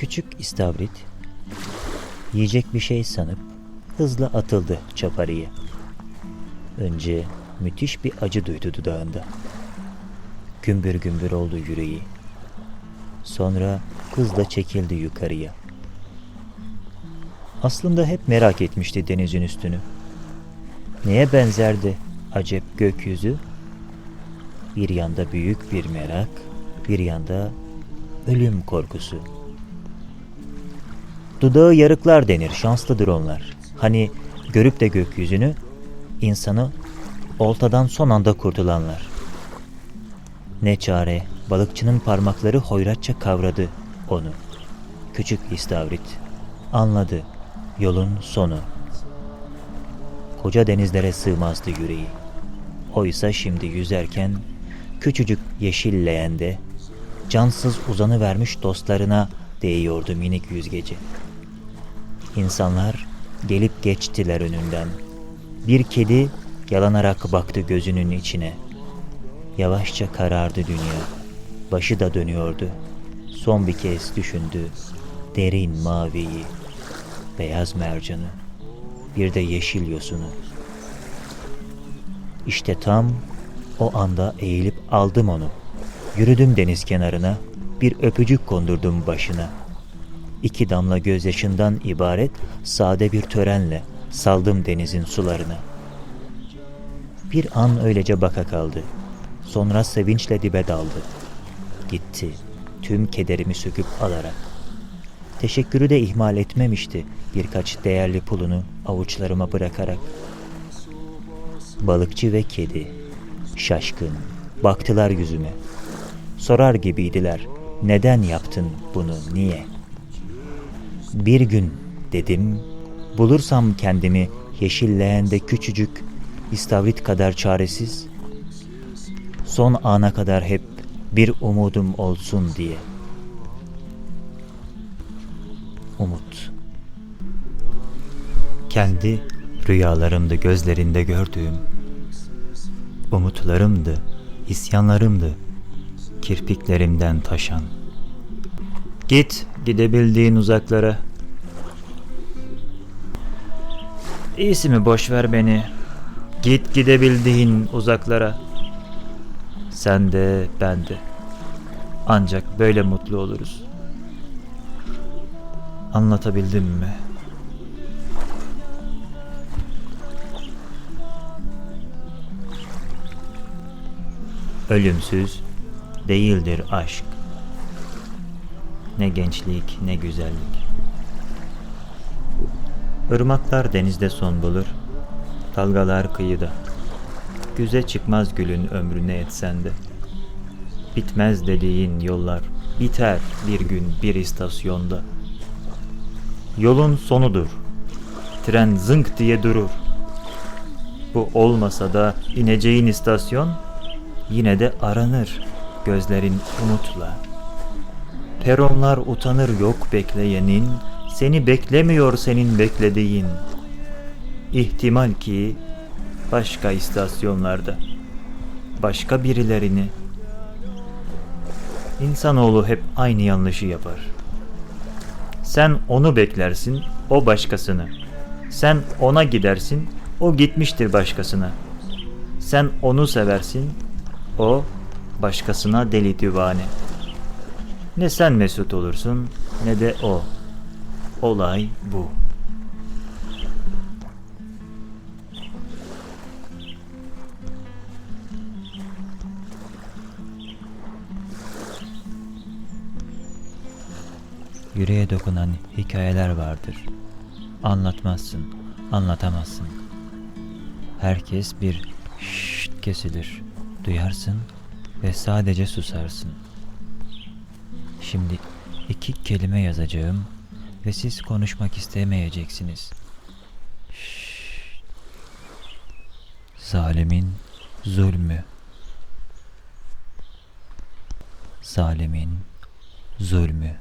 Küçük istavrit yiyecek bir şey sanıp hızla atıldı çaparıya. Önce müthiş bir acı duydu dudağında. Gümbür gümbür oldu yüreği. Sonra hızla çekildi yukarıya. Aslında hep merak etmişti denizin üstünü. Neye benzerdi acep gökyüzü? Bir yanda büyük bir merak, bir yanda ölüm korkusu. Dudağı yarıklar denir, şanslıdır onlar. Hani görüp de gökyüzünü, insanı oltadan son anda kurtulanlar. Ne çare, balıkçının parmakları hoyratça kavradı onu. Küçük istavrit, anladı, yolun sonu. Koca denizlere sığmazdı yüreği. Oysa şimdi yüzerken, küçücük yeşil leğende, cansız uzanı vermiş dostlarına değiyordu minik yüzgeci. İnsanlar gelip geçtiler önünden. Bir kedi yalanarak baktı gözünün içine. Yavaşça karardı dünya. Başı da dönüyordu. Son bir kez düşündü. Derin maviyi, beyaz mercanı, bir de yeşil yosunu. İşte tam o anda eğilip aldım onu. Yürüdüm deniz kenarına, bir öpücük kondurdum başına. İki damla gözyaşından ibaret sade bir törenle saldım denizin sularına. Bir an öylece baka kaldı. Sonra sevinçle dibe daldı. Gitti, tüm kederimi söküp alarak. Teşekkürü de ihmal etmemişti birkaç değerli pulunu avuçlarıma bırakarak. Balıkçı ve kedi şaşkın baktılar yüzüme. Sorar gibiydiler. Neden yaptın bunu? Niye? Bir gün dedim, bulursam kendimi yeşil leğende küçücük istavrit kadar çaresiz, son ana kadar hep bir umudum olsun diye. Umut. Kendi rüyalarımdı gözlerinde gördüğüm. Umutlarımdı, isyanlarımdı, kirpiklerimden taşan. Git gidebildiğin uzaklara. İyisi mi boş ver beni. Git gidebildiğin uzaklara. Sen de ben de. Ancak böyle mutlu oluruz. Anlatabildim mi? Ölümsüz değildir aşk. Ne gençlik ne güzellik. Irmaklar denizde son bulur, dalgalar kıyıda. Güze çıkmaz gülün ömrüne etsen de. Bitmez dediğin yollar biter bir gün bir istasyonda. Yolun sonudur. Tren zınk diye durur. Bu olmasa da ineceğin istasyon yine de aranır gözlerin umutla. Peronlar utanır yok bekleyenin, seni beklemiyor senin beklediğin. İhtimal ki başka istasyonlarda, başka birilerini. İnsanoğlu hep aynı yanlışı yapar. Sen onu beklersin, o başkasını. Sen ona gidersin, o gitmiştir başkasına. Sen onu seversin, o başkasına deli divane. Ne sen mesut olursun ne de o. Olay bu. Yüreğe dokunan hikayeler vardır. Anlatmazsın, anlatamazsın. Herkes bir şşt kesilir. Duyarsın ve sadece susarsın. Şimdi iki kelime yazacağım ve siz konuşmak istemeyeceksiniz. Şşt. Zalimin zulmü. Zalimin zulmü.